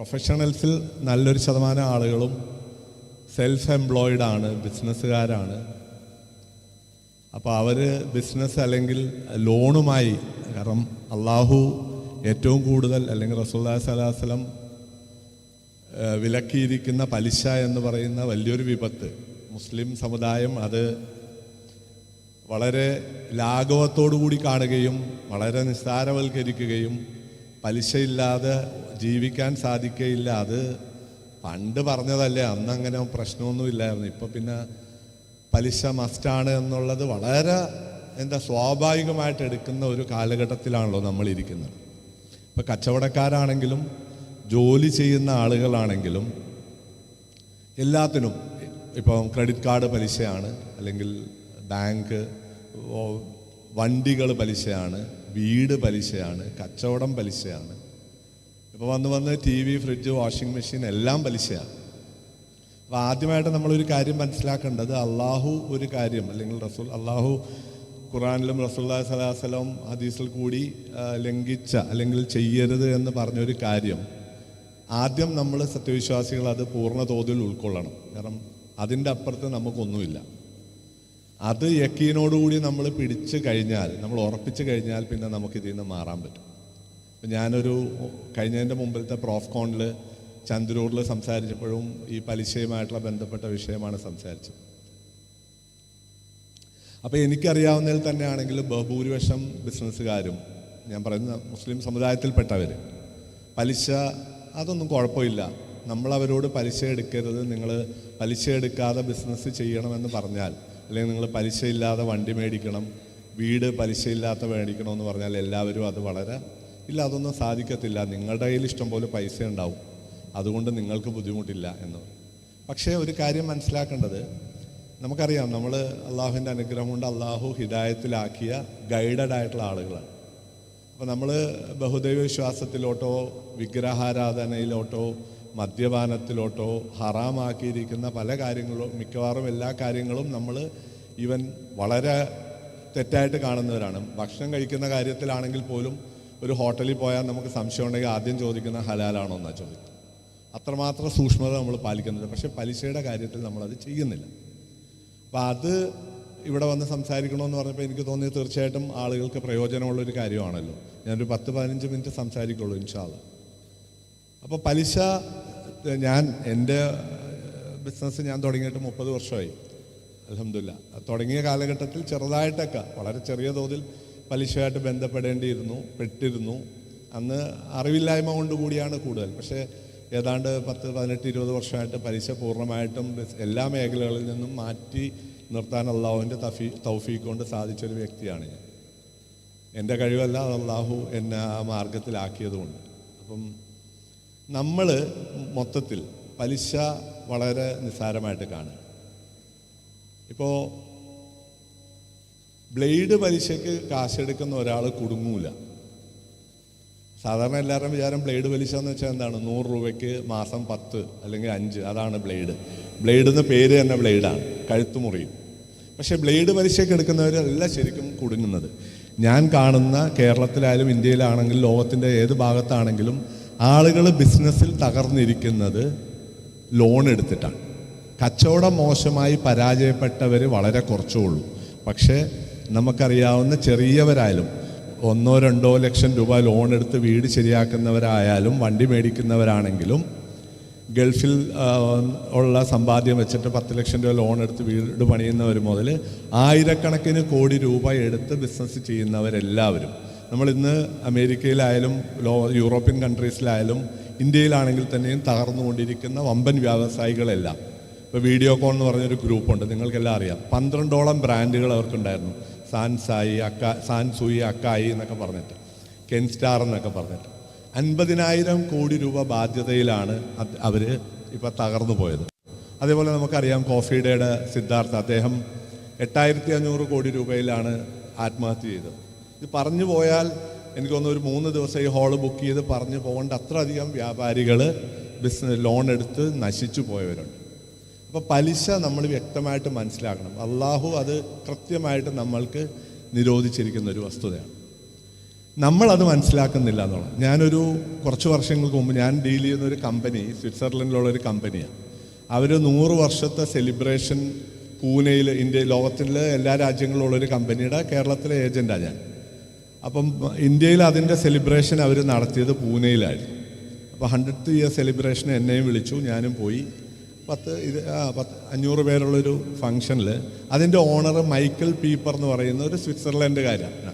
പ്രൊഫഷണൽസിൽ നല്ലൊരു ശതമാനം ആളുകളും സെൽഫ് എംപ്ലോയിഡ് ആണ് ബിസിനസ്സുകാരാണ് അപ്പോൾ അവർ ബിസിനസ് അല്ലെങ്കിൽ ലോണുമായി കാരണം അള്ളാഹു ഏറ്റവും കൂടുതൽ അല്ലെങ്കിൽ റസൂല്ലാ സ്വലാസ്ലം വിലക്കിയിരിക്കുന്ന പലിശ എന്ന് പറയുന്ന വലിയൊരു വിപത്ത്. മുസ്ലിം സമുദായം അത് വളരെ ലാഘവത്തോടു കൂടി കാണുകയും വളരെ നിസ്സാരവൽക്കരിക്കുകയും പലിശയില്ലാതെ ജീവിക്കാൻ സാധിക്കയില്ല. അത് പണ്ട് പറഞ്ഞതല്ലേ അന്ന് അങ്ങനെ പ്രശ്നമൊന്നുമില്ലായിരുന്നു ഇപ്പൊ പിന്നെ പലിശ മസ്റ്റാണ് എന്നുള്ളത് വളരെ എന്താ സ്വാഭാവികമായിട്ട് എടുക്കുന്ന ഒരു കാലഘട്ടത്തിലാണല്ലോ നമ്മൾ ഇരിക്കുന്നത് ഇപ്പം കച്ചവടക്കാരാണെങ്കിലും ജോലി ചെയ്യുന്ന ആളുകളാണെങ്കിലും എല്ലാത്തിനും ഇപ്പം ക്രെഡിറ്റ് കാർഡ് പലിശയാണ് അല്ലെങ്കിൽ ബാങ്ക് വണ്ടികൾ പലിശയാണ് വീട് പലിശയാണ് കച്ചവടം പലിശയാണ് ഇപ്പോൾ വന്ന് വന്ന് T V fridge washing machine എല്ലാം പലിശയാണ് അപ്പോൾ ആദ്യമായിട്ട് നമ്മളൊരു കാര്യം മനസ്സിലാക്കേണ്ടത് അള്ളാഹു ഒരു കാര്യം അല്ലെങ്കിൽ റസൂൽ അള്ളാഹു ഖുറാനിലും റസൂല്ലാ സ്വലാസ്ലം ഹദീസിൽ കൂടി ലംഘിച്ച അല്ലെങ്കിൽ ചെയ്യരുത് എന്ന് പറഞ്ഞൊരു കാര്യം ആദ്യം നമ്മൾ സത്യവിശ്വാസികൾ അത് പൂർണ തോതിൽ ഉൾക്കൊള്ളണം. കാരണം അതിന്റെ അപ്പുറത്ത് നമുക്കൊന്നുമില്ല. അത് യക്കീനോടുകൂടി നമ്മൾ പിടിച്ചു കഴിഞ്ഞാൽ നമ്മൾ ഉറപ്പിച്ചു കഴിഞ്ഞാൽ പിന്നെ നമുക്കിതിൽ നിന്ന് മാറാൻ പറ്റും. ഞാനൊരു കഴിഞ്ഞതിന്റെ മുമ്പിലത്തെ പ്രോഫ് കോണിൽ ചന്ദ്രൂരിൽ സംസാരിച്ചപ്പോഴും ഈ പലിശയുമായിട്ടുള്ള ബന്ധപ്പെട്ട വിഷയമാണ് സംസാരിച്ചത്. അപ്പോൾ എനിക്കറിയാവുന്നതിൽ തന്നെയാണെങ്കിൽ ബഹുഭൂരിപക്ഷം ബിസിനസ്സുകാരും ഞാൻ പറയുന്ന മുസ്ലിം സമുദായത്തിൽപ്പെട്ടവർ പലിശ അതൊന്നും കുഴപ്പമില്ല. നമ്മളവരോട് പലിശ എടുക്കരുത്. നിങ്ങൾ പലിശ എടുക്കാതെ ബിസിനസ് ചെയ്യണമെന്ന് പറഞ്ഞാൽ അല്ലെങ്കിൽ നിങ്ങൾ പലിശയില്ലാതെ വണ്ടി മേടിക്കണം വീട് പലിശയില്ലാത്ത മേടിക്കണമെന്ന് പറഞ്ഞാൽ എല്ലാവരും അത് വളരെ ഇല്ല അതൊന്നും സാധിക്കത്തില്ല. നിങ്ങളുടെ കയ്യിൽ ഇഷ്ടം പോലെ പൈസ ഉണ്ടാവും. അതുകൊണ്ട് നിങ്ങൾക്ക് ബുദ്ധിമുട്ടില്ല എന്ന്. പക്ഷേ ഒരു കാര്യം മനസ്സിലാക്കേണ്ടത് നമുക്കറിയാം നമ്മൾ അള്ളാഹുവിന്റെ അനുഗ്രഹം കൊണ്ട് അള്ളാഹു ഹിദായത്തിലാക്കിയ ഗൈഡഡ് ആയിട്ടുള്ള ആളുകളാണ്. അപ്പോൾ നമ്മൾ ബഹുദൈവ വിശ്വാസത്തിലോട്ടോ വിഗ്രഹാരാധനയിലോട്ടോ മദ്യപാനത്തിലോട്ടോ ഹറാമാക്കിയിരിക്കുന്ന പല കാര്യങ്ങളും മിക്കവാറും എല്ലാ കാര്യങ്ങളും നമ്മൾ ഈവൻ വളരെ തെറ്റായിട്ട് കാണുന്നവരാണ്. ഭക്ഷണം കഴിക്കുന്ന കാര്യത്തിലാണെങ്കിൽ പോലും ഒരു ഹോട്ടലിൽ പോയാൽ നമുക്ക് സംശയം ഉണ്ടെങ്കിൽ ആദ്യം ചോദിക്കുന്ന ഹലാലാണോ എന്നാ ചോദിക്കുന്നത് അത്രമാത്രം സൂക്ഷ്മത നമ്മൾ പാലിക്കുന്നുണ്ട് പക്ഷേ പലിശയുടെ കാര്യത്തിൽ നമ്മളത് ചെയ്യുന്നില്ല. അപ്പം അത് ഇവിടെ വന്ന് സംസാരിക്കണമെന്ന് പറഞ്ഞപ്പോൾ എനിക്ക് തോന്നിയത് തീർച്ചയായിട്ടും ആളുകൾക്ക് പ്രയോജനമുള്ളൊരു കാര്യമാണല്ലോ. ഞാനൊരു പത്ത് പതിനഞ്ച് മിനിറ്റ് സംസാരിക്കുള്ളൂ ഇൻഷാല്ല അപ്പോൾ പലിശ ഞാൻ എന്റെ ബിസിനസ് ഞാൻ തുടങ്ങിയിട്ട് മുപ്പത് വർഷമായി. അലഹമില്ല തുടങ്ങിയ കാലഘട്ടത്തിൽ ചെറുതായിട്ടൊക്കെ വളരെ ചെറിയ തോതിൽ പലിശയായിട്ട് ബന്ധപ്പെടേണ്ടിയിരുന്നു പെട്ടിരുന്നു. അന്ന് അറിവില്ലായ്മ കൊണ്ട് കൂടിയാണ് കൂടുതൽ. പക്ഷേ ഏതാണ്ട് പത്ത് പതിനെട്ട് ഇരുപത് വർഷമായിട്ട് പലിശ പൂർണമായിട്ടും എല്ലാ മേഖലകളിൽ നിന്നും മാറ്റി നിർത്താൻ അള്ളാഹുവിന്റെ തഫീ തൗഫീഖ് കൊണ്ട് സാധിച്ചൊരു വ്യക്തിയാണ് ഞാൻ. എന്റെ കഴിവല്ല അത് അള്ളാഹു എന്നെ ആ മാർഗത്തിലാക്കിയതുകൊണ്ട് അപ്പം നമ്മൾ മൊത്തത്തിൽ പലിശ വളരെ നിസ്സാരമായിട്ട് കാണുക. ഇപ്പോൾ ബ്ലേഡ് പലിശയ്ക്ക് കാശെടുക്കുന്ന ഒരാൾ കുടുങ്ങൂല. സാധാരണ എല്ലാവരുടെയും വിചാരം ബ്ലേഡ് പലിശ എന്ന് വെച്ചാൽ എന്താണ്? നൂറ് രൂപയ്ക്ക് മാസം പത്ത് അല്ലെങ്കിൽ അഞ്ച് അതാണ് ബ്ലേഡ്. ബ്ലേഡ് എന്ന പേര് തന്നെ ബ്ലേഡാണ് കഴുത്ത് മുറിയും. പക്ഷേ ബ്ലേഡ് പലിശയ്ക്ക് എടുക്കുന്നവരല്ല ശരിക്കും കുടുങ്ങുന്നത്. ഞാൻ കാണുന്ന കേരളത്തിലായാലും ഇന്ത്യയിലാണെങ്കിലും ലോകത്തിന്റെ ഏത് ഭാഗത്താണെങ്കിലും ആളുകൾ ബിസിനസ്സിൽ തകർന്നിരിക്കുന്നത് ലോൺ എടുത്തിട്ടാണ്. കച്ചവടം മോശമായി പരാജയപ്പെട്ടവർ വളരെ കുറച്ചേ ഉള്ളൂ പക്ഷേ നമുക്കറിയാവുന്ന ചെറിയവരായാലും ഒന്നോ രണ്ടോ ലക്ഷം രൂപ ലോൺ എടുത്ത് വീട് ശരിയാക്കുന്നവരായാലും വണ്ടി മേടിക്കുന്നവരാണെങ്കിലും ഗൾഫിൽ ഉള്ള സമ്പാദ്യം വെച്ചിട്ട് പത്ത് ലക്ഷം രൂപ ലോൺ എടുത്ത് വീട് പണിയുന്നവർ മുതൽ ആയിരക്കണക്കിന് കോടി രൂപ എടുത്ത് ബിസിനസ് ചെയ്യുന്നവരെല്ലാവരും. നമ്മളിന്ന് അമേരിക്കയിലായാലും ലോ യൂറോപ്യൻ കൺട്രീസിലായാലും ഇന്ത്യയിലാണെങ്കിൽ തന്നെയും തകർന്നുകൊണ്ടിരിക്കുന്ന വമ്പൻ വ്യവസായികളെല്ലാം. ഇപ്പോൾ വീഡിയോ കോൺ എന്ന് പറഞ്ഞൊരു ഗ്രൂപ്പുണ്ട് നിങ്ങൾക്കെല്ലാം അറിയാം. പന്ത്രണ്ടോളം ബ്രാൻഡുകൾ അവർക്കുണ്ടായിരുന്നു. സാൻസായി അക്ക സാൻസൂയി അക്കായി എന്നൊക്കെ പറഞ്ഞിട്ട്. കെൻ സ്റ്റാർ എന്നൊക്കെ പറഞ്ഞിട്ട്. അൻപതിനായിരം കോടി രൂപ ബാധ്യതയിലാണ് അവർ ഇപ്പോൾ തകർന്നു പോയത്. അതേപോലെ നമുക്കറിയാം കോഫി ഡേയുടെ സിദ്ധാർത്ഥ. അദ്ദേഹം എട്ടായിരത്തി അഞ്ഞൂറ് കോടി രൂപയിലാണ് ആത്മഹത്യ ചെയ്തത്. ഇത് പറഞ്ഞു പോയാൽ എനിക്ക് തോന്നുന്നു ഒരു മൂന്ന് ദിവസം ഈ ഹാൾ ബുക്ക് ചെയ്ത് പറഞ്ഞു പോകേണ്ട അത്രയധികം വ്യാപാരികൾ ബിസിനസ് ലോൺ എടുത്ത് നശിച്ചു പോയവരുണ്ട്. അപ്പോൾ പലിശ നമ്മൾ വ്യക്തമായിട്ട് മനസ്സിലാക്കണം. അള്ളാഹു അത് കൃത്യമായിട്ട് നമ്മൾക്ക് നിരോധിച്ചിരിക്കുന്ന ഒരു വസ്തുതയാണ്. നമ്മളത് മനസ്സിലാക്കുന്നില്ല എന്നുള്ളത്. ഞാനൊരു കുറച്ച് വർഷങ്ങൾക്ക് മുമ്പ് ഞാൻ ഡീൽ ചെയ്യുന്ന ഒരു കമ്പനി സ്വിറ്റ്സർലൻഡിലുള്ള ഒരു കമ്പനിയാണ്. അവർ നൂറ് വർഷത്തെ സെലിബ്രേഷൻ പൂനെയിൽ ഇന്ത്യ ലോകത്തിലെ എല്ലാ രാജ്യങ്ങളിലുള്ള ഒരു കമ്പനിയുടെ കേരളത്തിലെ ഏജന്റാണ് ഞാൻ. അപ്പം ഇന്ത്യയിൽ അതിന്റെ സെലിബ്രേഷൻ അവർ നടത്തിയത് പൂനെയിലായിരുന്നു. അപ്പോൾ ഹൺഡ്രഡ് ഇയർ സെലിബ്രേഷൻ എന്നെയും വിളിച്ചു ഞാനും പോയി. പത്ത് ഇത് ആ പത്ത് അഞ്ഞൂറ് പേരുള്ളൊരു ഫംഗ്ഷനിൽ അതിന്റെ ഓണർ മൈക്കിൾ പീപ്പർ എന്ന് പറയുന്ന ഒരു സ്വിറ്റ്സർലൻഡുകാരാണ്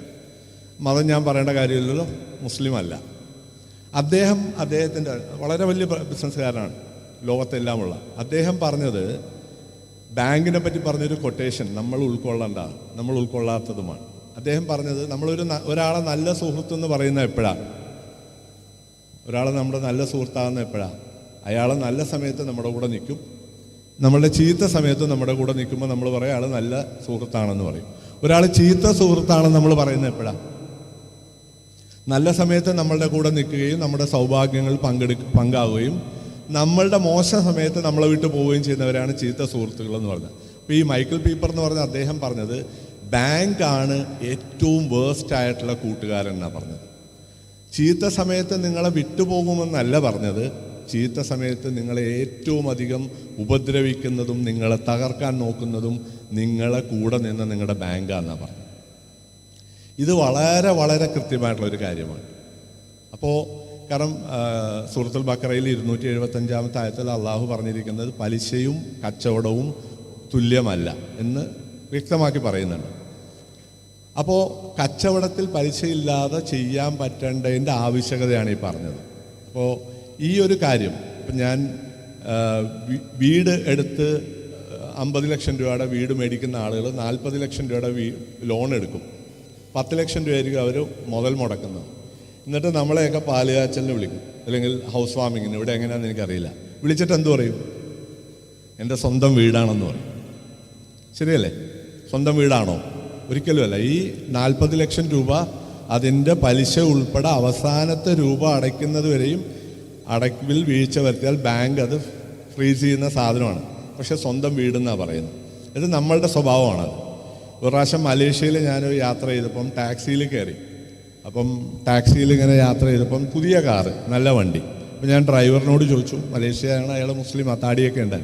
മതം ഞാൻ പറയേണ്ട കാര്യമില്ലല്ലോ മുസ്ലിം അല്ല അദ്ദേഹം അദ്ദേഹത്തിന്റെ വളരെ വലിയ ബിസിനസ്സുകാരനാണ് ലോകത്തെല്ലാമുള്ള. അദ്ദേഹം പറഞ്ഞത് ബാങ്കിനെ പറ്റി പറഞ്ഞൊരു കൊട്ടേഷൻ നമ്മൾ ഉൾക്കൊള്ളേണ്ട നമ്മൾ ഉൾക്കൊള്ളാത്തതുമാണ്. അദ്ദേഹം പറഞ്ഞത് നമ്മളൊരു ഒരാളെ നല്ല സുഹൃത്ത് എന്ന് പറയുന്നത് എപ്പോഴാണ് ഒരാളെ നമ്മുടെ നല്ല സുഹൃത്താകുന്ന എപ്പോഴാണ് അയാൾ നല്ല സമയത്ത് നമ്മുടെ കൂടെ നിൽക്കും. നമ്മളുടെ ചീത്ത സമയത്ത് നമ്മുടെ കൂടെ നിൽക്കുമ്പോൾ നമ്മൾ പറയും അയാൾ നല്ല സുഹൃത്താണെന്ന് പറയും. ഒരാൾ ചീത്ത സുഹൃത്താണെന്ന് നമ്മൾ പറയുന്നത് എപ്പോഴാണ് നല്ല സമയത്ത് നമ്മളുടെ കൂടെ നിൽക്കുകയും നമ്മുടെ സൗഭാഗ്യങ്ങൾ പങ്കെടു പങ്കാവുകയും നമ്മളുടെ മോശം സമയത്ത് നമ്മളെ വിട്ടു പോവുകയും ചെയ്യുന്നവരാണ് ചീത്ത സുഹൃത്തുക്കൾ എന്ന് പറഞ്ഞത് അപ്പോൾ ഈ മൈക്കിൾ പീപ്പർ എന്ന് പറഞ്ഞ അദ്ദേഹം പറഞ്ഞത് ബാങ്കാണ് ഏറ്റവും വേസ്റ്റ് ആയിട്ടുള്ള കൂട്ടുകാരൻ എന്നാണ് പറഞ്ഞത്. ചീത്ത സമയത്ത് നിങ്ങളെ വിട്ടുപോകുമെന്നല്ല പറഞ്ഞത് ചീത്ത സമയത്ത് നിങ്ങളെ ഏറ്റവും അധികം ഉപദ്രവിക്കുന്നതും നിങ്ങളെ തകർക്കാൻ നോക്കുന്നതും നിങ്ങളെ കൂടെ നിന്ന് നിങ്ങളുടെ ബാങ്കാന്നാണ് പറഞ്ഞത്. ഇത് വളരെ വളരെ കൃത്യമായിട്ടുള്ള ഒരു കാര്യമാണ്. അപ്പോൾ കാരണം സൂറത്തുൽ ബക്കറയിൽ ഇരുന്നൂറ്റി എഴുപത്തഞ്ചാമത്തെ ആയത്തിൽ അള്ളാഹു പറഞ്ഞിരിക്കുന്നത് പലിശയും കച്ചവടവും തുല്യമല്ല എന്ന് വ്യക്തമാക്കി പറയുന്നുണ്ട്. അപ്പോൾ കച്ചവടത്തിൽ പലിശയില്ലാതെ ചെയ്യാൻ പറ്റേണ്ടതിന്റെ ആവശ്യകതയാണ് ഈ പറഞ്ഞത്. അപ്പോൾ ഈ ഒരു കാര്യം ഇപ്പം ഞാൻ വീട് എടുത്ത് അമ്പത് ലക്ഷം രൂപയുടെ വീട് മേടിക്കുന്ന ആളുകൾ നാൽപ്പത് ലക്ഷം രൂപയുടെ വീ ലോൺ എടുക്കും. പത്ത് ലക്ഷം രൂപയായിരിക്കും അവർ മുതൽ മുടക്കുന്നത്. എന്നിട്ട് നമ്മളെയൊക്കെ പാലുകാച്ചലിന് വിളിക്കും. അല്ലെങ്കിൽ ഹൗസ് വാമിങ്ങിന് ഇവിടെ എങ്ങനെയാണെന്ന് എനിക്കറിയില്ല. വിളിച്ചിട്ട് എന്തു പറയും? എന്റെ സ്വന്തം വീടാണെന്ന് പറയും. ശരിയല്ലേ? സ്വന്തം വീടാണോ? ഒരിക്കലുമല്ല. ഈ നാൽപ്പത് ലക്ഷം രൂപ അതിന്റെ പലിശ ഉൾപ്പെടെ അവസാനത്തെ രൂപ അടയ്ക്കുന്നത് വരെയും അടയ്ക്കിൽ വീഴ്ച വരുത്തിയാൽ ബാങ്ക് അത് ഫ്രീസ് ചെയ്യുന്ന സാധനമാണ്. പക്ഷേ സ്വന്തം വീടെന്നാണ് പറയുന്നത്. ഇത് നമ്മളുടെ സ്വഭാവമാണ് ഒരു പ്രാവശ്യം മലേഷ്യയിൽ ഞാനൊരു യാത്ര ചെയ്തപ്പം ടാക്സിയിൽ കയറി. അപ്പം ടാക്സിയിൽ ഇങ്ങനെ യാത്ര ചെയ്തപ്പം പുതിയ കാറ് നല്ല വണ്ടി. അപ്പം ഞാൻ ഡ്രൈവറിനോട് ചോദിച്ചു മലേഷ്യയാണ് അയാൾ മുസ്ലിം അത്താടിയൊക്കെ ഉണ്ടായി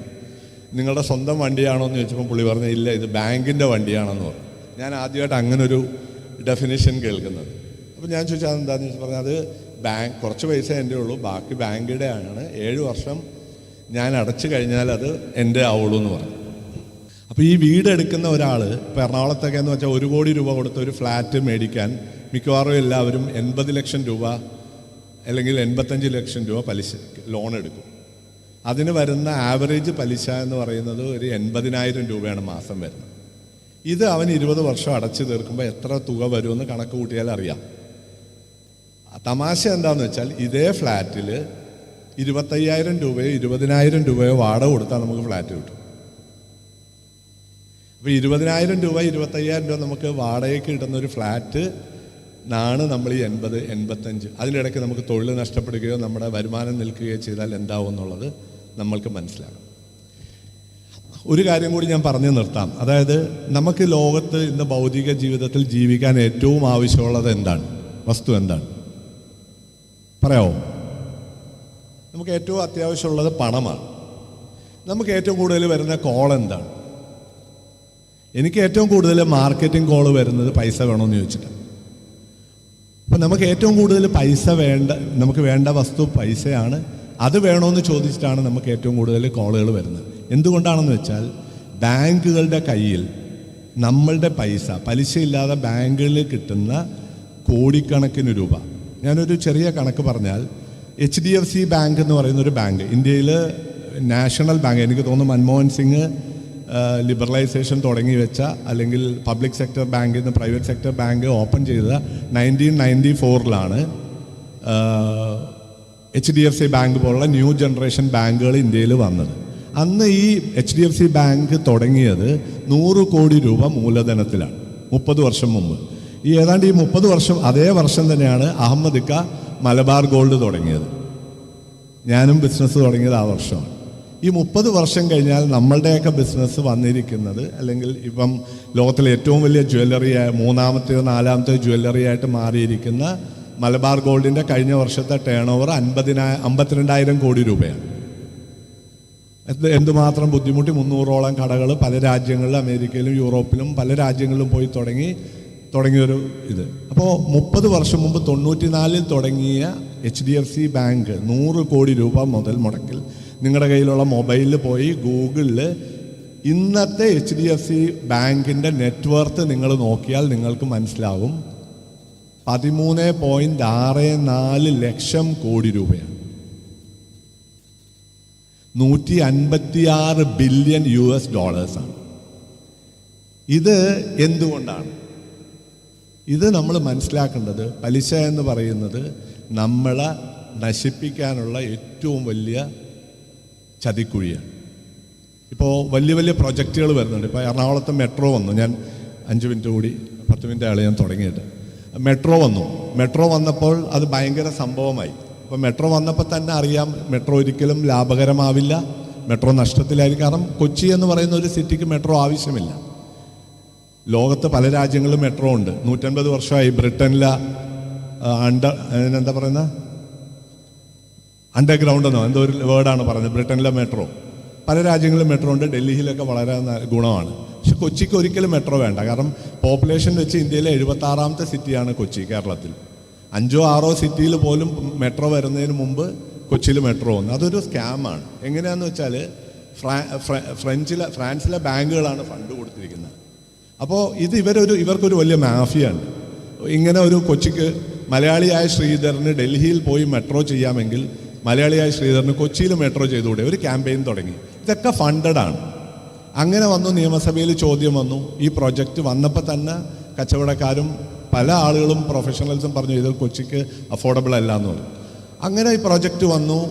നിങ്ങളുടെ സ്വന്തം വണ്ടിയാണോ? എന്ന് ചോദിച്ചപ്പോൾ പുള്ളി പറഞ്ഞു ഇല്ല ഇത് ബാങ്കിന്റെ വണ്ടിയാണെന്ന് പറഞ്ഞു. ഞാൻ ആദ്യമായിട്ട് അങ്ങനൊരു ഡെഫിനേഷൻ കേൾക്കുന്നത്. അപ്പം ഞാൻ ചോദിച്ചാൽ അതെന്താണെന്ന് ചോദിച്ചു പറഞ്ഞാൽ അത് ബാങ്ക് കുറച്ച് പൈസ എന്റെ ഉള്ളൂ. ബാക്കി ബാങ്കിന്റെ ആണ്. ഏഴ് വർഷം ഞാൻ അടച്ചു കഴിഞ്ഞാൽ അത് എന്റെ ആവുള്ളൂ എന്ന് പറഞ്ഞു. അപ്പോൾ ഈ വീട് എടുക്കുന്ന ഒരാൾ ഇപ്പോൾ എറണാകുളത്തൊക്കെ എന്ന് വെച്ചാൽ ഒരു കോടി രൂപ കൊടുത്ത് ഒരു ഫ്ലാറ്റ് മേടിക്കാൻ മിക്കവാറും എല്ലാവരും എൺപത് ലക്ഷം രൂപ അല്ലെങ്കിൽ എൺപത്തഞ്ച് ലക്ഷം രൂപ പലിശ ലോൺ എടുക്കും. അതിന് വരുന്ന ആവറേജ് പലിശ എന്ന് പറയുന്നത് ഒരു എൺപതിനായിരം രൂപയാണ് മാസം വരുന്നത്. ഇത് അവൻ ഇരുപത് വർഷം അടച്ചു തീർക്കുമ്പോൾ എത്ര തുക വരുമെന്ന് കണക്ക് കൂട്ടിയാൽ അറിയാം തമാശ എന്താണെന്ന് വെച്ചാൽ ഇതേ ഫ്ലാറ്റിൽ ഇരുപത്തയ്യായിരം രൂപയോ ഇരുപതിനായിരം രൂപയോ വാടക കൊടുത്താൽ നമുക്ക് ഫ്ലാറ്റ് കിട്ടും. അപ്പോൾ ഇരുപതിനായിരം രൂപ ഇരുപത്തയ്യായിരം രൂപ നമുക്ക് വാടകയ്ക്ക് കിട്ടുന്ന ഒരു ഫ്ലാറ്റ് നാണ് നമ്മൾ ഈ എൺപത് എൺപത്തഞ്ച്. അതിനിടയ്ക്ക് നമുക്ക് തൊഴിൽ നഷ്ടപ്പെടുകയോ നമ്മുടെ വരുമാനം നിൽക്കുകയോ ചെയ്താൽ എന്താവും എന്നുള്ളത് നമ്മൾക്ക് മനസ്സിലാകും. ഒരു കാര്യം കൂടി ഞാൻ പറഞ്ഞു നിർത്താം. അതായത് നമുക്ക് ലോകത്ത് ഇന്ന് ഭൗതിക ജീവിതത്തിൽ ജീവിക്കാൻ ഏറ്റവും ആവശ്യമുള്ളത് എന്താണ്? വസ്തു എന്താണ്? പറയാമോ നമുക്ക് ഏറ്റവും അത്യാവശ്യമുള്ളത് പണമാണ്. നമുക്ക് ഏറ്റവും കൂടുതൽ വരുന്ന കോൾ എന്താണ്? എനിക്ക് ഏറ്റവും കൂടുതൽ മാർക്കറ്റിംഗ് കോൾ വരുന്നത് പൈസ വേണമെന്ന് ചോദിച്ചിട്ടാണ് അപ്പം നമുക്ക് ഏറ്റവും കൂടുതൽ പൈസ വേണ്ട നമുക്ക് വേണ്ട വസ്തു പൈസയാണ്. അത് വേണമെന്ന് ചോദിച്ചിട്ടാണ് നമുക്ക് ഏറ്റവും കൂടുതൽ കോളുകൾ വരുന്നത്. എന്തുകൊണ്ടാണെന്ന് വെച്ചാൽ ബാങ്കുകളുടെ കയ്യിൽ നമ്മളുടെ പൈസ പലിശയില്ലാതെ ബാങ്കുകളിൽ കിട്ടുന്ന കോടിക്കണക്കിന് രൂപ ഞാനൊരു ചെറിയ കണക്ക് പറഞ്ഞാൽ H D F C bank എന്ന് പറയുന്ന ഒരു ബാങ്ക് ഇന്ത്യയിൽ നാഷണൽ ബാങ്ക് എനിക്ക് തോന്നുന്നു മൻമോഹൻ സിംഗ് ലിബറലൈസേഷൻ തുടങ്ങി വെച്ച അല്ലെങ്കിൽ പബ്ലിക് സെക്ടർ ബാങ്കിൽ നിന്ന് പ്രൈവറ്റ് സെക്ടർ ബാങ്ക് ഓപ്പൺ ചെയ്ത nineteen ninety ഫോറിലാണ് H D F C bank പോലുള്ള ന്യൂ ജനറേഷൻ ബാങ്കുകൾ ഇന്ത്യയിൽ വന്നത്. അന്ന് ഈ H D F C bank തുടങ്ങിയത് നൂറ് കോടി രൂപ മൂലധനത്തിലാണ് മുപ്പത് വർഷം മുമ്പ്. ഈ ഏതാണ്ട് ഈ മുപ്പത് വർഷം അതേ വർഷം തന്നെയാണ് അഹമ്മദ് ഇക്ക മലബാർ ഗോൾഡ് തുടങ്ങിയത്. ഞാനും ബിസിനസ് തുടങ്ങിയത് ആ വർഷമാണ്. ഈ മുപ്പത് വർഷം കഴിഞ്ഞാൽ നമ്മളുടെയൊക്കെ ബിസിനസ് വന്നിരിക്കുന്നത് അല്ലെങ്കിൽ ഇപ്പം ലോകത്തിലെ ഏറ്റവും വലിയ ജ്വല്ലറി മൂന്നാമത്തെയോ നാലാമത്തെയോ ജ്വല്ലറി ആയിട്ട് മാറിയിരിക്കുന്ന മലബാർ ഗോൾഡിന്റെ കഴിഞ്ഞ വർഷത്തെ ടേൺ ഓവർ അൻപതിനായി അമ്പത്തിരണ്ടായിരം കോടി രൂപയാണ്. എന്ത് എന്തുമാത്രം ബുദ്ധിമുട്ടി മുന്നൂറോളം കടകൾ പല രാജ്യങ്ങളിലും അമേരിക്കയിലും യൂറോപ്പിലും പല രാജ്യങ്ങളിലും പോയി തുടങ്ങി തുടങ്ങിയൊരു ഇത്. അപ്പോൾ മുപ്പത് വർഷം മുമ്പ് തൊണ്ണൂറ്റിനാലിൽ തുടങ്ങിയ H D F C bank നൂറ് കോടി രൂപ മുതൽ മുടക്കിൽ. നിങ്ങളുടെ കയ്യിലുള്ള മൊബൈലിൽ പോയി ഗൂഗിളിൽ ഇന്നത്തെ എച്ച് ഡി എഫ് സി ബാങ്കിന്റെ നെറ്റ്വർത്ത് നിങ്ങൾ നോക്കിയാൽ നിങ്ങൾക്ക് മനസ്സിലാവും. പതിമൂന്ന് പോയിന്റ് ആറ് നാല് ലക്ഷം കോടി രൂപയാണ്. നൂറ്റി അൻപത്തിയാറ് ബില്യൺ യു എസ് ഡോളേഴ്സാണ്. ഇത് എന്തുകൊണ്ടാണ്? ഇത് നമ്മൾ മനസ്സിലാക്കേണ്ടത് പലിശ എന്ന് പറയുന്നത് നമ്മളെ നശിപ്പിക്കാനുള്ള ഏറ്റവും വലിയ ചതിക്കുഴിയാണ്. ഇപ്പോൾ വലിയ വലിയ പ്രൊജക്റ്റുകൾ വരുന്നുണ്ട്. ഇപ്പോൾ എറണാകുളത്ത് മെട്രോ വന്നു. ഞാൻ അഞ്ച് മിനിറ്റ് കൂടി പത്ത് മിനിറ്റ് ആളെ ഞാൻ തുടങ്ങിയിട്ട്. മെട്രോ വന്നു. മെട്രോ വന്നപ്പോൾ അത് ഭയങ്കര സംഭവമായി. അപ്പോൾ മെട്രോ വന്നപ്പോൾ തന്നെ അറിയാം മെട്രോ ഒരിക്കലും ലാഭകരമാവില്ല. മെട്രോ നഷ്ടത്തിലായിരിക്കും. കാരണം കൊച്ചി എന്ന് പറയുന്ന ഒരു സിറ്റിക്ക് മെട്രോ ആവശ്യമില്ല. ലോകത്ത് പല രാജ്യങ്ങളിലും മെട്രോ ഉണ്ട്. നൂറ്റൻപത് വർഷമായി ബ്രിട്ടനിലെ അണ്ടർ എന്താ പറയുന്ന? അണ്ടർഗ്രൗണ്ട് എന്നോ എന്തോ ഒരു വേർഡാണ് പറയുന്നത് ബ്രിട്ടനിലെ മെട്രോ പല രാജ്യങ്ങളിലും മെട്രോ ഉണ്ട്. ഡൽഹിയിലൊക്കെ വളരെ ഗുണമാണ്. പക്ഷെ കൊച്ചിക്ക് ഒരിക്കലും മെട്രോ വേണ്ട. കാരണം പോപ്പുലേഷൻ വെച്ച് ഇന്ത്യയിലെ എഴുപത്തി ആറാമത്തെ സിറ്റിയാണ് കൊച്ചി കേരളത്തിൽ. അഞ്ചോ ആറോ സിറ്റിയിൽ പോലും മെട്രോ വരുന്നതിന് മുമ്പ് കൊച്ചിയിൽ മെട്രോ വന്നു. അതൊരു സ്കാമാണ് എങ്ങനെയാണെന്ന് വെച്ചാൽ ഫ്ര- ഫ്രഞ്ചിലെ ഫ്രാൻസിലെ ബാങ്കുകളാണ് ഫണ്ട് കൊടുത്തിരിക്കുന്നത്. അപ്പോൾ ഇത് ഇവരൊരു ഇവർക്കൊരു വലിയ മാഫിയാണ്. ഇങ്ങനെ ഒരു കൊച്ചിക്ക് മലയാളിയായ ശ്രീധരന് ഡൽഹിയിൽ പോയി മെട്രോ ചെയ്യാമെങ്കിൽ മലയാളിയായ ശ്രീധരന് കൊച്ചിയിൽ മെട്രോ ചെയ്തുകൂടെ? ഒരു ക്യാമ്പയിൻ തുടങ്ങി. ഇതൊക്കെ ഫണ്ടഡ് ആണ്. അങ്ങനെ വന്നു നിയമസഭയിൽ ചോദ്യം വന്നു. ഈ പ്രൊജക്റ്റ് വന്നപ്പോൾ തന്നെ കച്ചവടക്കാരും പല ആളുകളും പ്രൊഫഷണൽസും പറഞ്ഞു ഇത് കൊച്ചിക്ക് അഫോർഡബിൾ അല്ല എന്ന് പറഞ്ഞു. അങ്ങനെ ഈ പ്രൊജക്റ്റ് വന്നു.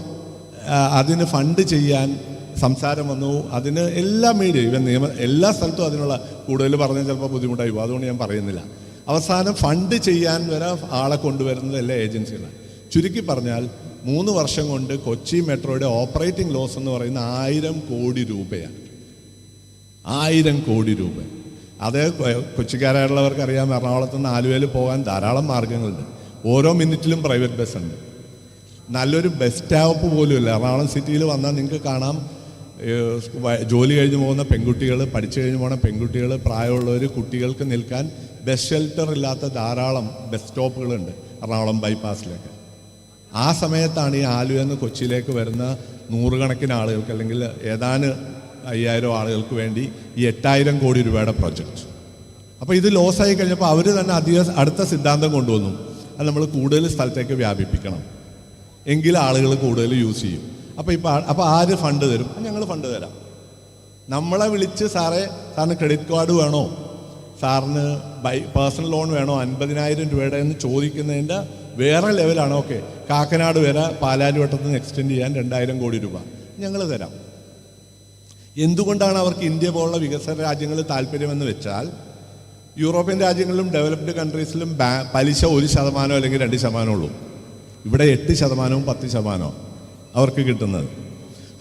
അതിന് ഫണ്ട് ചെയ്യാൻ സംസാരം വന്നു. അതിന് എല്ലാ മീഡിയ ഇവൻ നിയമ എല്ലാ സ്ഥലത്തും അതിനുള്ള കൂടുതൽ പറഞ്ഞാൽ ചിലപ്പോൾ ബുദ്ധിമുട്ടായി പോകും. അതുകൊണ്ട് ഞാൻ പറയുന്നില്ല. അവസാനം ഫണ്ട് ചെയ്യാൻ വരെ ആളെ കൊണ്ടുവരുന്നത് എല്ലാ ഏജൻസികളാണ്. ചുരുക്കി പറഞ്ഞാൽ മൂന്ന് വർഷം കൊണ്ട് കൊച്ചി മെട്രോയുടെ ഓപ്പറേറ്റിംഗ് ലോസ് എന്ന് പറയുന്ന ആയിരം കോടി രൂപയാണ്. ആയിരം കോടി രൂപ. അത് കൊച്ചിക്കാരായിട്ടുള്ളവർക്ക് അറിയാം എറണാകുളത്ത് നിന്ന് ആലുവയിൽ പോകാൻ ധാരാളം മാർഗങ്ങളുണ്ട്. ഓരോ മിനിറ്റിലും പ്രൈവറ്റ് ബസ് ഉണ്ട് നല്ലൊരു ബസ് സ്റ്റോപ്പ് പോലും ഇല്ല എറണാകുളം സിറ്റിയിൽ വന്നാൽ നിങ്ങൾക്ക് കാണാം ജോലി കഴിഞ്ഞ് പോകുന്ന പെൺകുട്ടികൾ പഠിച്ചു കഴിഞ്ഞ് പോകുന്ന പെൺകുട്ടികൾ പ്രായമുള്ളവർ കുട്ടികൾക്ക് നിൽക്കാൻ ബസ് ഷെൽട്ടർ ഇല്ലാത്ത ധാരാളം ബസ് സ്റ്റോപ്പുകളുണ്ട് എറണാകുളം ബൈപ്പാസിലൊക്കെ. ആ സമയത്താണ് ഈ ആലുവ നിന്ന് കൊച്ചിയിലേക്ക് വരുന്ന നൂറുകണക്കിന് ആളുകൾക്ക് അല്ലെങ്കിൽ ഏതാനും അയ്യായിരം ആളുകൾക്ക് വേണ്ടി ഈ എട്ടായിരം കോടി രൂപയുടെ പ്രൊജക്റ്റ് അപ്പോൾ ഇത് ലോസായി കഴിഞ്ഞപ്പോൾ അവർ തന്നെ അധിക അടുത്ത സിദ്ധാന്തം കൊണ്ടുവന്നു. അത് നമ്മൾ കൂടുതൽ സ്ഥലത്തേക്ക് വ്യാപിപ്പിക്കണം. എങ്കിൽ ആളുകൾ കൂടുതൽ യൂസ് ചെയ്യും. അപ്പോൾ ഇപ്പോൾ അപ്പോൾ ആര് ഫണ്ട് തരും. ഫണ്ട് തരാം. നമ്മളെ വിളിച്ച് സാറേ സാറിന് ക്രെഡിറ്റ് കാർഡ് വേണോ? സാറിന് ബൈ പേഴ്സണൽ ലോൺ വേണോ? അൻപതിനായിരം രൂപയുടെ എന്ന് ചോദിക്കുന്നതിന്റെ വേറെ ലെവലാണ് ഓക്കെ കാക്കനാട് വരെ പാലാരിവട്ടത്ത് നിന്ന് എക്സ്റ്റെൻഡ് ചെയ്യാൻ രണ്ടായിരം കോടി രൂപ. ഞങ്ങൾ തരാം. എന്തുകൊണ്ടാണ് അവർക്ക് ഇന്ത്യ പോലുള്ള വികസന രാജ്യങ്ങളിൽ താല്പര്യമെന്ന് വെച്ചാൽ യൂറോപ്യൻ രാജ്യങ്ങളിലും ഡെവലപ്ഡ് കൺട്രീസിലും പലിശ ഒരു ശതമാനമോ അല്ലെങ്കിൽ രണ്ട് ശതമാനം ഉള്ളൂ. ഇവിടെ എട്ട് ശതമാനവും പത്ത് ശതമാനവും അവർക്ക് കിട്ടുന്നത്.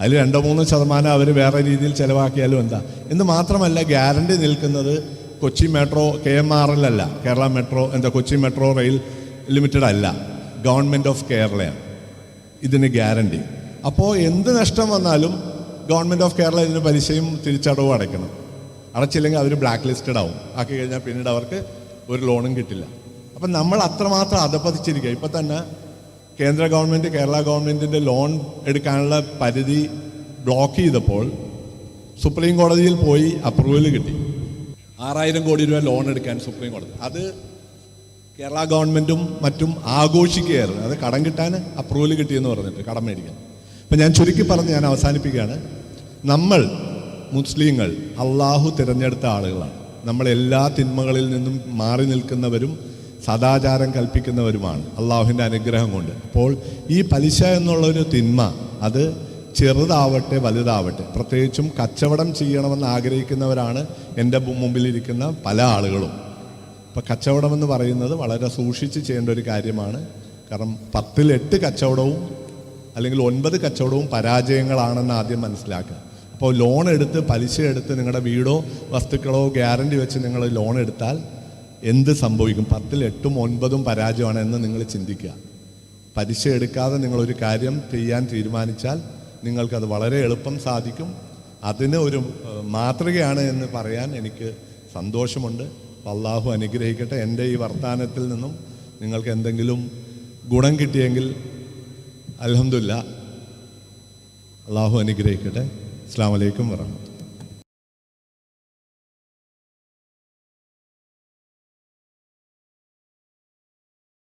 അതിൽ രണ്ടോ മൂന്നോ ശതമാനം അവർ വേറെ രീതിയിൽ ചിലവാക്കിയാലും എന്താ? എന്ന് മാത്രമല്ല ഗ്യാരണ്ടി നിൽക്കുന്നത് Kochi metro K M R L അല്ല. കേരള മെട്രോ എന്താ കൊച്ചി മെട്രോ റെയിൽ ലിമിറ്റഡ് അല്ല. ഗവൺമെന്റ് ഓഫ് കേരളയാണ്. ഇതിന് ഗ്യാരണ്ടി. അപ്പോൾ എന്ത് നഷ്ടം വന്നാലും ഗവൺമെന്റ് ഓഫ് കേരള ഇതിന് പലിശയും തിരിച്ചടവും അടയ്ക്കണം. അടച്ചില്ലെങ്കിൽ അവർ ബ്ലാക്ക് ലിസ്റ്റഡ് ആവും. ആക്കി കഴിഞ്ഞാൽ പിന്നീട് അവർക്ക് ഒരു ലോണും കിട്ടില്ല. അപ്പം നമ്മൾ അത്രമാത്രം അധപ്പതിച്ചിരിക്കുക ഇപ്പം തന്നെ കേന്ദ്ര ഗവൺമെന്റ് കേരള ഗവൺമെന്റിന്റെ ലോൺ എടുക്കാനുള്ള പരിധി ബ്ലോക്ക് ചെയ്തപ്പോൾ സുപ്രീം കോടതിയിൽ പോയി അപ്രൂവൽ കിട്ടി. ആറായിരം കോടി രൂപ ലോൺ എടുക്കാൻ സുപ്രീം കോടതി. അത് കേരള ഗവൺമെന്റും മറ്റും ആഘോഷിക്കുകയായിരുന്നു. അത് കടം കിട്ടാൻ അപ്രൂവൽ കിട്ടിയെന്ന് പറഞ്ഞിട്ട് കടം മേടിക്കാൻ. അപ്പം ഞാൻ ചുരുക്കി പറഞ്ഞ് ഞാൻ അവസാനിപ്പിക്കുകയാണ്. നമ്മൾ മുസ്ലിങ്ങൾ അള്ളാഹു തിരഞ്ഞെടുത്ത ആളുകളാണ്. നമ്മൾ എല്ലാ തിന്മകളിൽ നിന്നും മാറി നിൽക്കുന്നവരും സദാചാരം കൽപ്പിക്കുന്നവരുമാണ്. അള്ളാഹുവിന്റെ അനുഗ്രഹം കൊണ്ട്. അപ്പോൾ ഈ പലിശ എന്നുള്ളൊരു തിന്മ അത് ചെറുതാവട്ടെ വലുതാവട്ടെ പ്രത്യേകിച്ചും കച്ചവടം ചെയ്യണമെന്ന് ആഗ്രഹിക്കുന്നവരാണ് എന്റെ മുമ്പിലിരിക്കുന്ന പല ആളുകളും. ഇപ്പം കച്ചവടം എന്ന് പറയുന്നത് വളരെ സൂക്ഷിച്ച് ചെയ്യേണ്ട ഒരു കാര്യമാണ്. കാരണം പത്തിൽ എട്ട് കച്ചവടവും അല്ലെങ്കിൽ ഒൻപത് കച്ചവടവും പരാജയങ്ങളാണെന്ന് ആദ്യം മനസ്സിലാക്കുക. അപ്പോൾ ലോൺ എടുത്ത് പലിശ എടുത്ത് നിങ്ങളുടെ വീടോ വസ്തുക്കളോ ഗ്യാരണ്ടി വെച്ച് നിങ്ങൾ ലോൺ എടുത്താൽ എന്ത് സംഭവിക്കും? പത്തിൽ എട്ടും ഒൻപതും പരാജയമാണ് എന്ന് നിങ്ങൾ ചിന്തിക്കുക. പലിശ എടുക്കാതെ നിങ്ങളൊരു കാര്യം ചെയ്യാൻ തീരുമാനിച്ചാൽ നിങ്ങൾക്കത് വളരെ എളുപ്പം സാധിക്കും. അതിന് ഒരു മാതൃകയാണ് എന്ന് പറയാൻ എനിക്ക് സന്തോഷമുണ്ട്. അള്ളാഹു അനുഗ്രഹിക്കട്ടെ. എന്റെ ഈ വർത്തമാനത്തിൽ നിന്നും നിങ്ങൾക്ക് എന്തെങ്കിലും ഗുണം കിട്ടിയെങ്കിൽ അലഹമില്ല അള്ളാഹു അനുഗ്രഹിക്കട്ടെ. അസ്സാം വലൈക്കും വറഹമത്തുള്ള